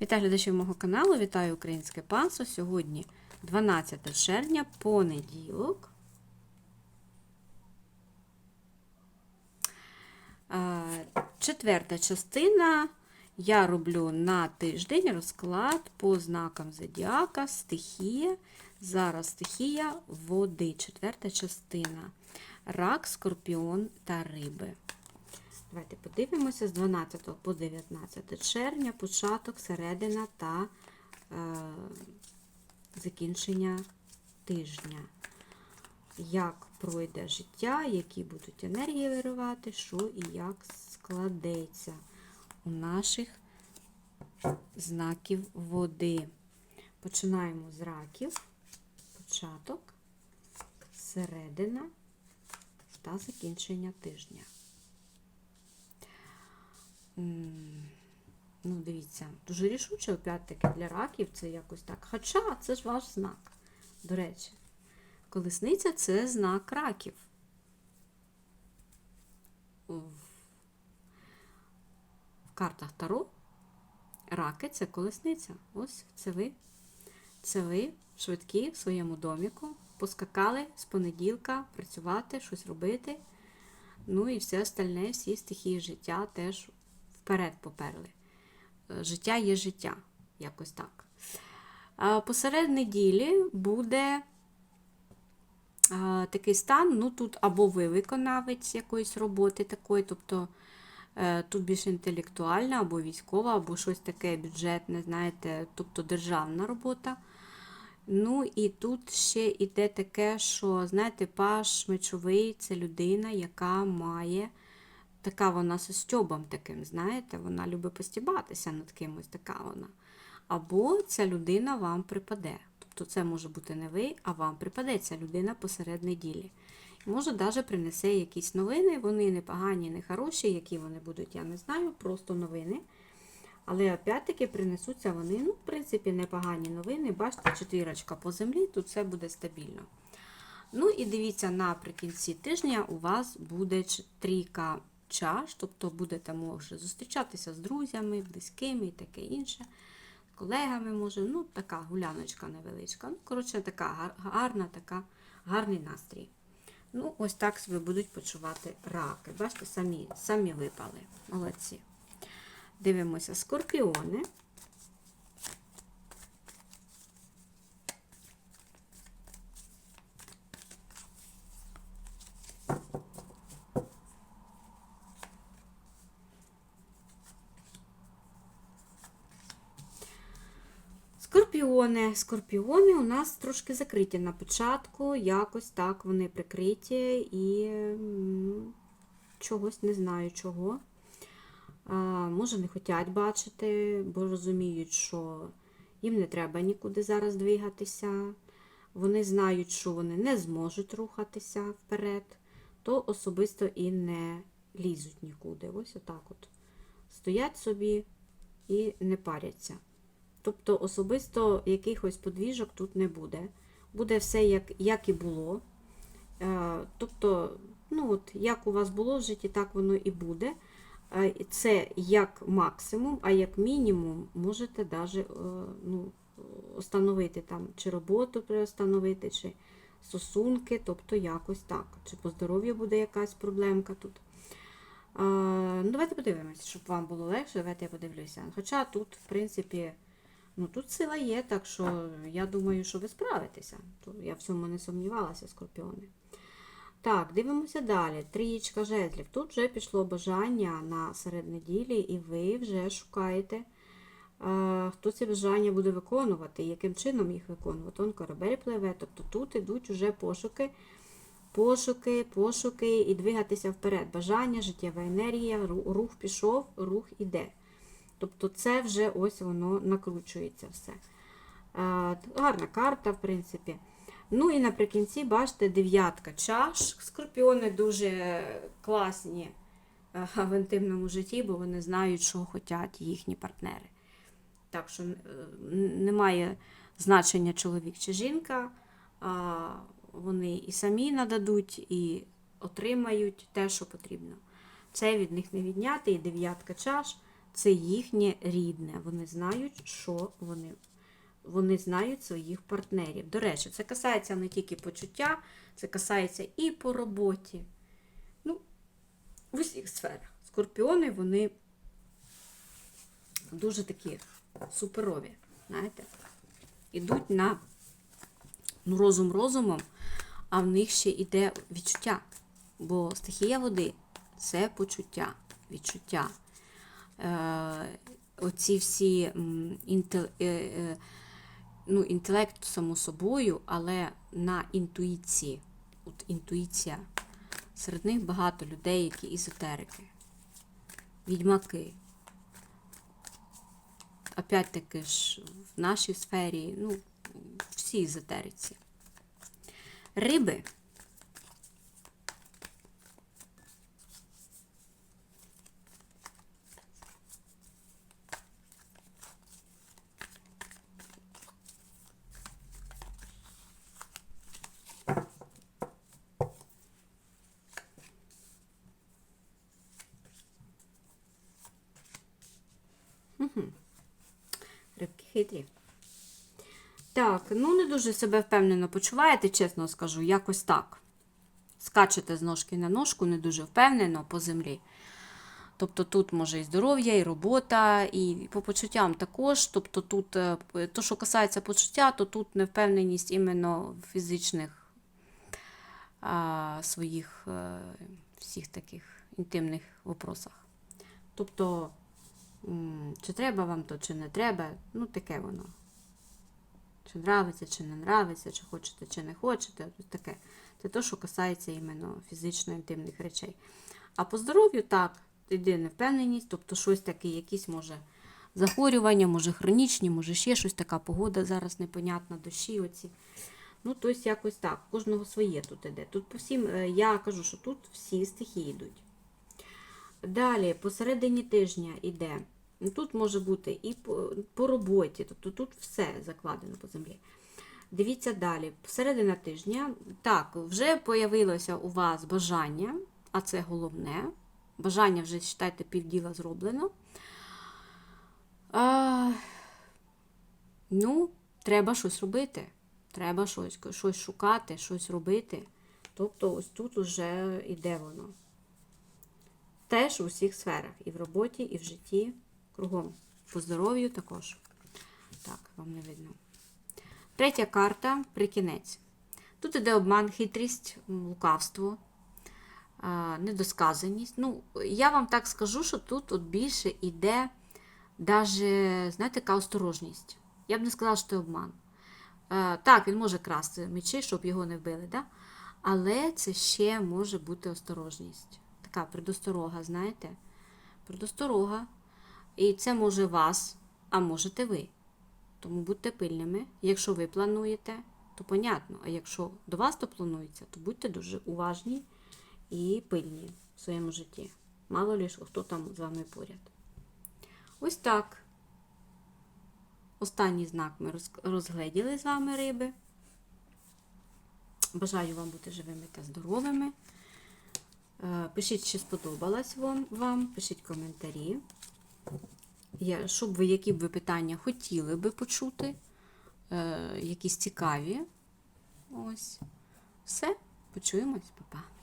Вітаю глядачів мого каналу, вітаю українське панство. Сьогодні 12 червня, понеділок. Е, Четверта частина. Я роблю на тиждень розклад по знакам зодіака, стихія. Зараз стихія води, четверта частина. Рак, скорпіон та риби. Давайте подивимося з 12 по 19 червня, початок, середина та е, закінчення тижня. Як пройде життя, які будуть енергії вирувати, що і як складеться у наших знаків води. Починаємо з раків, початок, середина та закінчення тижня. Ну, дивіться, дуже рішуче, опять-таки, для раків це якось так. Хоча це ж ваш знак, до речі. Колесниця це знак раків. В картах Таро раки це колесниця. Ось це ви. Це ви швидкі в своєму доміку. Поскакали з понеділка працювати, щось робити. Ну і все остальне, всі стихії життя теж вперед поперли. Е, Життя є життя, якось так. Посеред неділі буде такий стан, ну тут або ви виконавець якоїсь роботи такої, тобто е, тут більш інтелектуальна, або військова, або щось таке бюджетне, знаєте, тобто державна робота. Ну і тут ще йде таке, що, знаєте, паш мечовий це людина, яка має, така вона з стьобом таким, знаєте, вона любить постібатися над кимось, така вона. Або ця людина вам припаде. Тобто це може бути не ви, а вам припаде ця людина посеред неділі. Може, навіть принесе якісь новини, вони не погані, не хороші, які вони будуть, я не знаю, просто новини. Але опять-таки принесуться вони, ну, в принципі, непогані новини. Бачите, четвірочка по землі, тут все буде стабільно. Ну і дивіться, наприкінці тижня у вас буде трійка чаш, тобто будете може зустрічатися з друзями, близькими і таке інше. З колегами, може, ну, така гуляночка невеличка. Ну, коротше, така гарна, така, гарний настрій. Ну, ось так себе будуть почувати раки. Бачите, самі, самі випали. Молодці. Дивимося скорпіони. Скорпіони. Скорпіони у нас трошки закриті на початку, якось так вони прикриті і чогось не знаю чого. А, може, не хочуть бачити, бо розуміють, що їм не треба нікуди зараз двигатися. Вони знають, що вони не зможуть рухатися вперед, то особисто і не лізуть нікуди. Ось отак от. Стоять собі і не паряться. Тобто особисто якихось подвіжок тут не буде. Буде все як, як і було. Е, Тобто, ну от, як у вас було в житті, так воно і буде. Е, Це як максимум, а як мінімум можете даже, е, ну, остановити там, чи роботу приостановити, чи стосунки, тобто якось так. Чи по здоров'ю буде якась проблемка тут. Ну, давайте подивимося, щоб вам було легше. Давайте я подивлюся. Хоча тут, в принципі, ну тут сила є, так що я думаю, що ви справитеся. Я в цьому не сумнівалася, скорпіони. Так, дивимося далі. Трієчка жезлів. Тут вже пішло бажання на серед неділі, і ви вже шукаєте, е, хто це бажання буде виконувати, яким чином їх виконувати. Он корабель пливе, тобто тут ідуть вже пошуки, пошуки, пошуки і двигатися вперед. Бажання, життєва енергія, рух пішов, рух іде. Тобто це вже ось воно накручується все. Е, Гарна карта, в принципі. Ну і наприкінці, бачите, дев'ятка чаш. Скорпіони дуже класні е, в інтимному житті, бо вони знають, що хочуть їхні партнери. Так що е, немає значення чоловік чи жінка. Вони і самі нададуть, і отримають те, що потрібно. Це від них не відняти, і дев'ятка чаш це їхнє рідне. Вони знають, що вони. Вони знають своїх партнерів. До речі, це касається не тільки почуття, це касається і по роботі. Ну, в усіх сферах. Скорпіони, вони дуже такі суперові, знаєте, ідуть на ну, розум розумом, а в них ще йде відчуття. Бо стихія води це почуття, відчуття. Е, оці всі е, е, ну, інтелект, само собою, але на інтуїції. От інтуїція. Серед них багато людей, які езотерики, відьмаки. Опять-таки ж в нашій сфері, ну, всі езотериці. Риби. Рибки хитрі. Так, ну не дуже себе впевнено почуваєте, чесно скажу, якось так. Скачете з ножки на ножку, не дуже впевнено по землі. Тобто тут може і здоров'я, і робота, і по почуттям також. Тобто тут, е, то, що касається почуття, то тут невпевненість іменно фізичних а, своїх е, всіх таких інтимних вопросах. Тобто, чи треба вам то, чи не треба, ну таке воно. Чи нравиться, чи не нравиться, чи хочете, чи не хочете. Таке. Це те, що касається іменно фізично-інтимних речей. А по здоров'ю так, йде невпевненість, тобто щось таке, якісь може захворювання, може хронічні, може ще щось така погода зараз непонятна, дощі оці. Ну, тобто якось так. Кожного своє тут іде. Тут по всім, е, я кажу, що тут всі стихії йдуть. Далі, посередині тижня йде. Ну, Тут може бути і по, по роботі, тобто тут все закладено по землі. Дивіться далі. Середина тижня. Так, вже появилося у вас бажання, а це головне. Бажання вже, вважайте, півділа зроблено. А, ну, треба щось робити. Треба щось, щось шукати, щось робити. Тобто, ось тут уже йде воно. Теж у всіх сферах. І в роботі, і в житті, кругом. По здоров'ю також. Так, вам не видно. Третя карта прикінець. Тут іде обман, хитрість, лукавство, недосказаність. Ну, я вам так скажу, що тут от більше йде даже, знаєте, така осторожність. Я б не сказала, що це обман. Так, він може красти мечі, щоб його не вбили, да? але це ще може бути осторожність. Така предосторога, знаєте? Предосторога. І це може вас, а можете ви. Тому будьте пильними. Якщо ви плануєте, то понятно. А якщо до вас то планується, то будьте дуже уважні і пильні в своєму житті. Мало ли, хто там з вами поряд. Ось так. Останній знак ми роз- розгледіли з вами риби. Бажаю вам бути живими та здоровими. Е, Пишіть, чи сподобалось вам. пишіть коментарі. Щоб ви, які б ви питання хотіли би почути, е, якісь цікаві. Ось. Все, почуємось, Па-па.